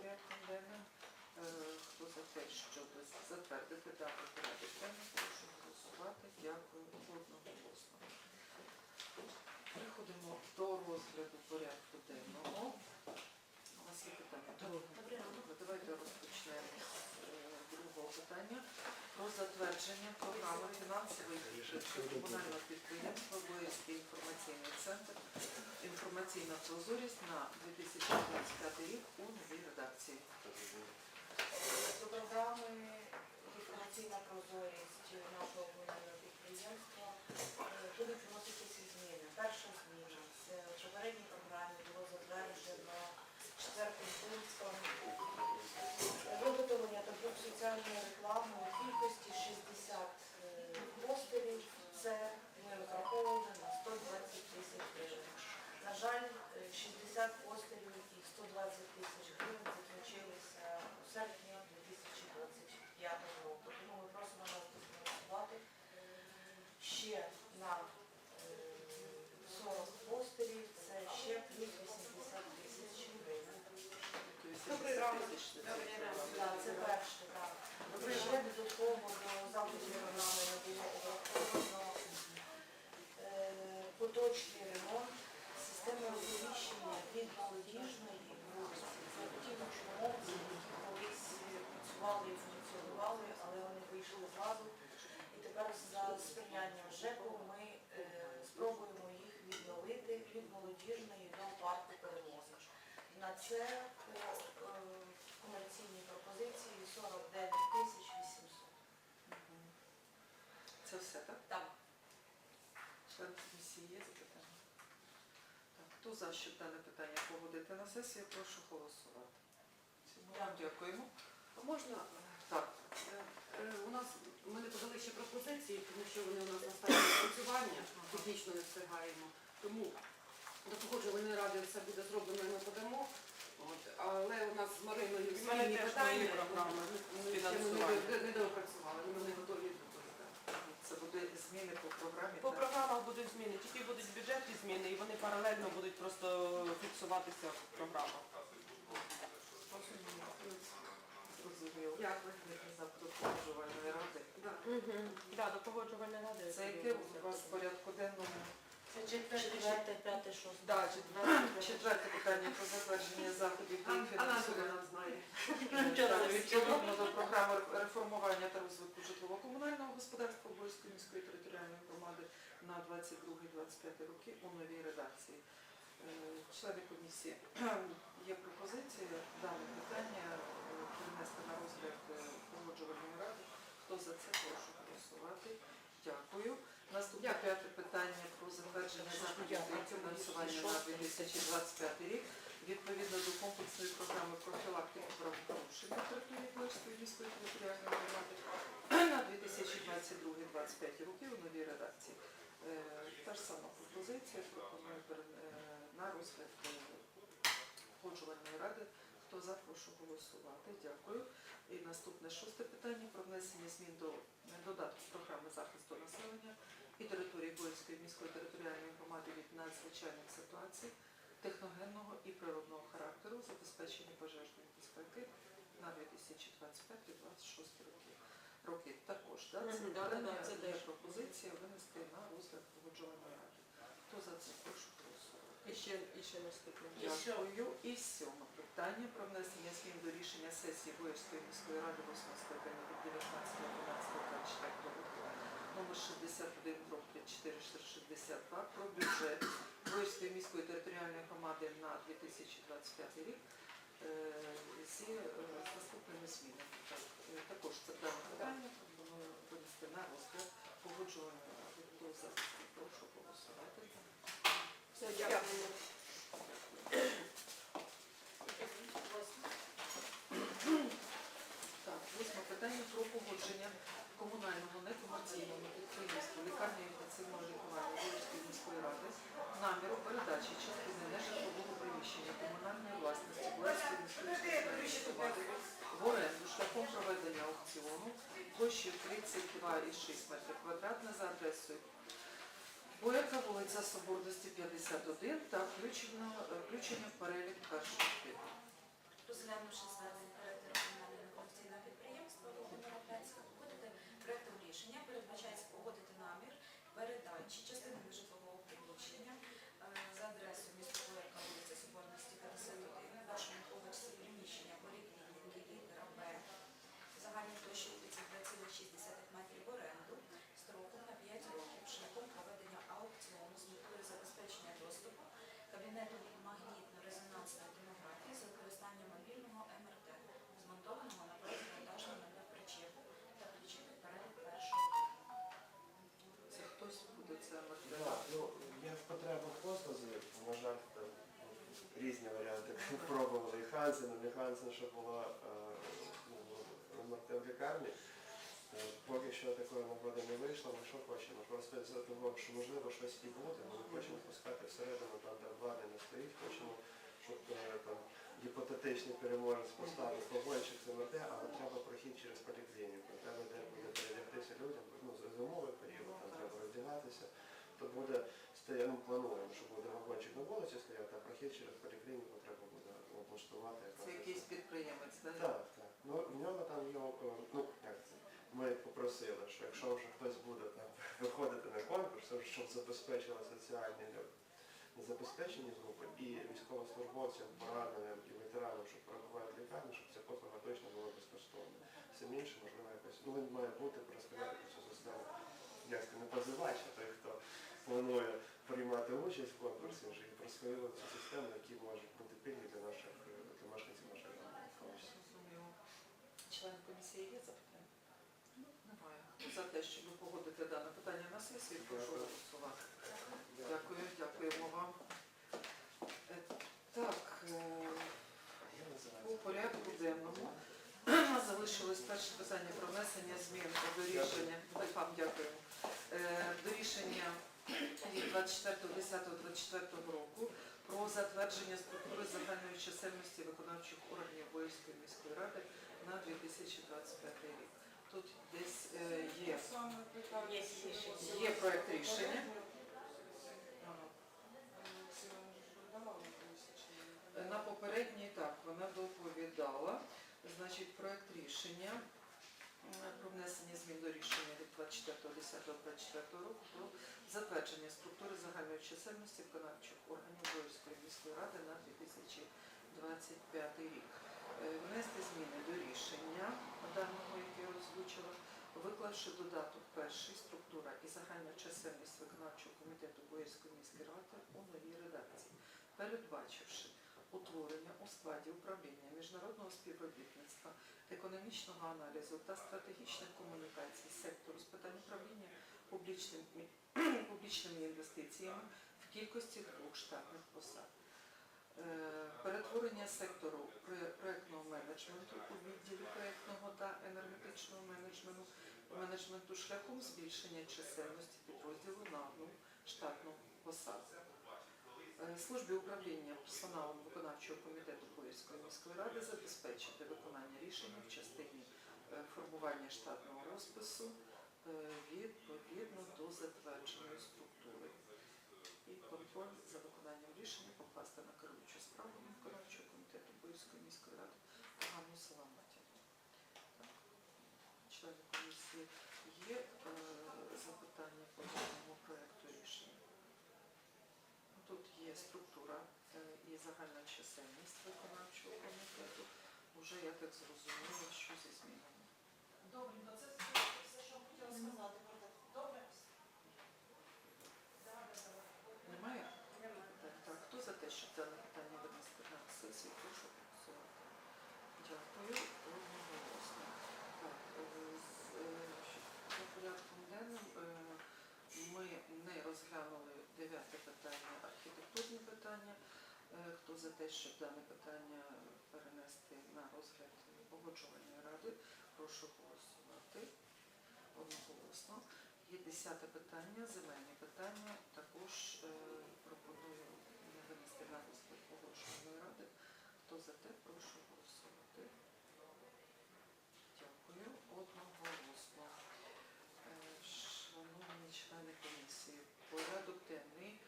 порядком денним. Е, хто за те, щоб затвердити дату порядок денний, прошу голосувати. Дякую одноголосно. Переходимо до розгляду порядку денного. У нас є питання. Давайте розпочнемо з е, другого питання про затвердження програми фінансової підтримки комунального підприємства Боївський інформаційний центр інформаційна прозорість на 2025 рік у новій редакції. До програми інформаційна прозорість жаль, е, 60 постерів, яких 120 тисяч гривень закінчилися у серпні 2025 року. Тому ми просимо нас дофінансувати ще на е, 40 постерів, це ще плюс 80 тисяч гривень. Добрий ранок. Так, це перше, так. Ще додатково до заходів програми не було обраховано е, поточний ремонт системи оповіщення від молодіжної вулиці. Це ті учномовці, які колись працювали і функціонували, але вони вийшли з ладу. І тепер за сприянням ЖЕКу ми е, спробуємо їх відновити від молодіжної до парку перемоги. На це по е, комерційній пропозиції 49 тисяч 800. Це все, так? Так. Член комісії є запитання? Так, хто за, щоб дане питання погодити на сесію, прошу голосувати. Вам дякуємо. А Можна? Так, Е, е, У нас ми не подали ще пропозиції, тому що вони у нас на стадії працювання, технічно не встигаємо. Тому до погоджувальної ради все буде зроблено і ми подамо. От, але у нас з Мариною спільні питання, програми ми ще не, доопрацювали, ми не готові доповідати. це буде зміни по програмі. По так? програмах будуть зміни, тільки будуть бюджетні зміни, і вони паралельно будуть просто фіксуватися в програмах. Зрозуміло. Дякую. За погоджувальної ради. Да. Так, до погоджувальної ради. Це яке у вас в порядку денному? Це четверте, п'яте, шосте. Да, четверте, четверте питання про затвердження заходів нас фінансової вона знає. Відповідно до програми реформування та розвитку житлово-комунального господарства Обов'язкової міської територіальної громади на 22-25 роки у новій редакції. Е, Члени комісії, є пропозиція дане питання е, перенести на розгляд е, погоджувальної ради. Хто за це, прошу голосувати. Дякую. Наступне Дякую. п'яте питання про затвердження заходів Дякую. Фінансування на 2025 рік. Відповідно до комплексної програми профілактики правопорушень на міської територіальної громади на 2022-2025 роки у новій редакції. Е, Та ж сама пропозиція пропоную е, на розгляд е, погоджувальної ради. Хто за, прошу голосувати. Дякую. І наступне шосте питання про внесення змін до е, додатку програми захисту населення і території міської територіальної громади від надзвичайних ситуацій техногенного і природного характеру, забезпечення пожежної безпеки на 2025-2026 роки. Роки також, да? це да, це є пропозиція винести на розгляд погоджувальної ради. Хто за це прошу голосувати? І ще, і ще наступне. Дякую. І сьоме питання про внесення змін до рішення сесії Боївської міської ради 8 3462 про бюджет Боївської міської територіальної громади на 2025 рік е, зі е, з наступними змінами. Е, також це дане питання пропоную винести на розгляд погоджувальної ради. Хто прошу голосувати. Все, дякую. Так, восьме питання про погодження комунального некомерційного підприємства лікарня інфекційного лікування Волинської міської ради наміру передачі частини нежитлового приміщення комунальної власності Волинської міської територіальної громади в оренду шляхом проведення аукціону площею 32,6 метрів квадратних за адресою Бояка, вулиця Соборності 51 та включено, е, включення в перелік перших фірм. Розглянувши звернення метрів в оренду строком на 5 років шляхом проведення аукціону з метою забезпечення доступу кабінету магнітно-резонансної томографії з використанням мобільного МРТ, змонтованого на продажному на причепу та включити перелік першого. Це хтось буде це ну, є потреба в послузі, на жаль, там різні варіанти пробували. І Хансен, і не Хансен, що була е, ну, МРТ в лікарні. Е, Поки що такої нагоди не вийшло, ми що хочемо? Просто з того, що можливо щось і буде, ми хочемо пускати всередину, там де обладнання стоїть, хочемо, щоб е, там гіпотетичний переможець поставив вагончик з МРТ, але треба прохід через поліклініку. Треба де буде передягтися людям, ну, з зимовий період, там треба роздягатися то буде стоя- ну, плануємо, що буде вагончик на вулиці стояти, а прохід через поліклініку треба буде облаштувати. Це якийсь підприємець, так? Так, так. Ну, в нього там є, е, ну, як це, ми попросили, що якщо вже хтось буде там виходити на конкурс, щоб забезпечили соціальні забезпечені групи і військовослужбовцям, пораненим і ветеранам, що перебувають в лікарні, щоб ця послуга точно була безкоштовна. Все інше, можливо, якось, ну він має бути розказати про цю систему. Як не позивач, а той, хто планує приймати участь в конкурсі, вже і про свою цю систему, які можуть бути пільні для наших для мешканців нашої громади. Член комісії є запитання? За те, щоб погодити дане питання на сесії, прошу голосувати. Дякую, дякуємо вам. Е, Так, е, по порядку денному залишилось перше питання про внесення змін до рішення. Вам дякуємо. Е, До рішення від 24.10.24 року про затвердження структури загальної чисельності виконавчих органів Боївської міської ради на 2025 рік. Тут десь е, є, є проект рішення. На попередній так вона доповідала. Значить, проект рішення про внесення змін до рішення від 24.10.24 року про затвердження структури загальної чисельності виконавчих органів Боївської міської ради на 2025 рік. Е, Внести зміни до рішення даного, яке я озвучила, виклавши додаток перший структура і загальна чисельність виконавчого комітету Боївської міської ради у новій редакції, передбачивши утворення у складі управління міжнародного співробітництва, економічного аналізу та стратегічних комунікацій сектору з питань управління публічними, публічними інвестиціями в кількості двох штатних посад. Е, Перетворення сектору проектного менеджменту у відділі проектного та енергетичного менеджменту, менеджменту шляхом збільшення чисельності підрозділу на одну штатну посаду. Е, Службі управління персоналом виконавчого комітету Боївської міської ради забезпечити виконання рішення в частині е, формування штатного розпису відповідно до затвердженої структури. І контроль за виконанням рішення покласти на керуючу справу виконавчого комітету Боївської міської ради Саламатів. Члени комісії є е, запитання по даному проекту рішення? Тут є структура е, і загальна чисельність виконавчого комітету. Уже я так зрозуміла, що зі змінами. Добре, ну це все, що хотіла сказати. Добре? Немає? Так, так. Хто за те, щоб дане питання винести на сесію. Дякую. Одноголосно. Так, е, з- е, за порядком денним е, ми не розглянули дев'яте питання, архітектурні питання. Хто за те, щоб дане питання перенести на розгляд погоджувальної ради, прошу голосувати одноголосно. Є десяте питання, земельні питання. Також пропоную винести на розгляд погоджувальної ради. Хто за те, прошу голосувати. Дякую. Одноголосно. Е, Шановні члени комісії, порядок денний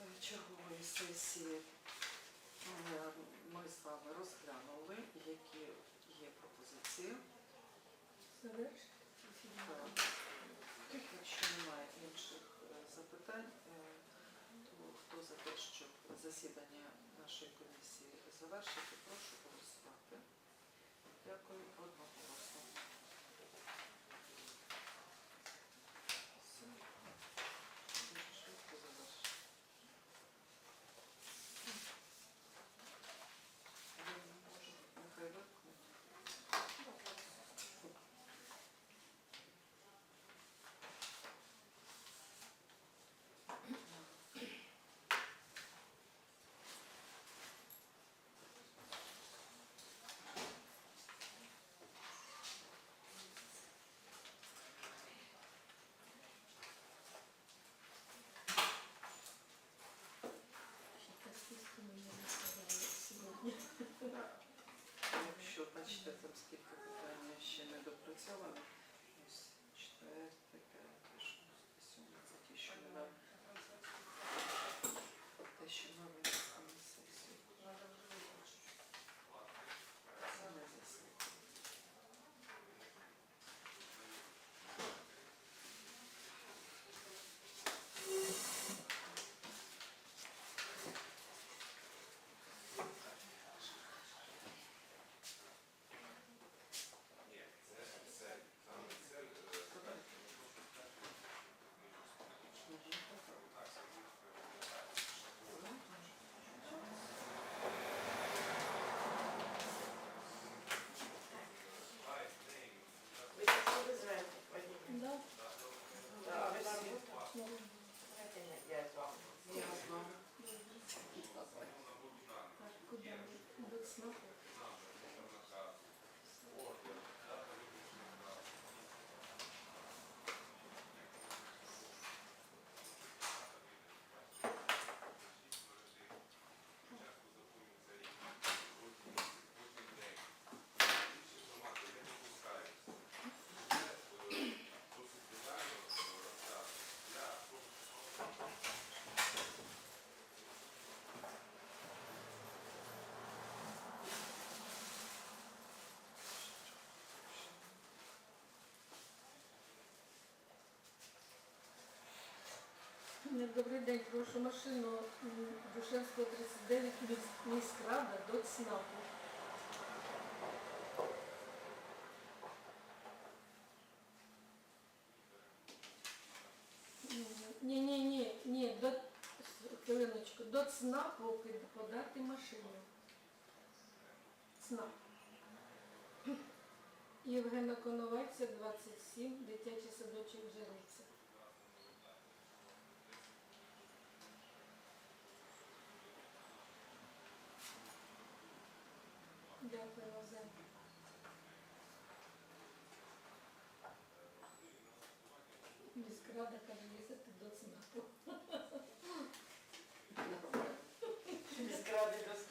е, чергової сесії е, ми з вами розглянули, які є пропозиції. Якщо немає інших запитань, то хто за те, щоб засідання нашої комісії завершити, прошу голосувати. Дякую одноголосно. Записала. Ось четверте, п'яте, шосте, сьоме, це ті, що ми те, що ми винесли на сесію. Це не заслухали. Ви пішли зверху, Вадим? Да. А ви там Ну, Давайте я- я з вами. Я з вами. Так, куди ми? Добрий день, прошу машину Душевського 39 міс- міськрада до ЦНАПу. Ні, ні, ні, ні, до хвилиночку, до ЦНАПу подати машину. ЦНАП. Євгена Коновальця, 27, дитячий садочок Жериця. yeah, they just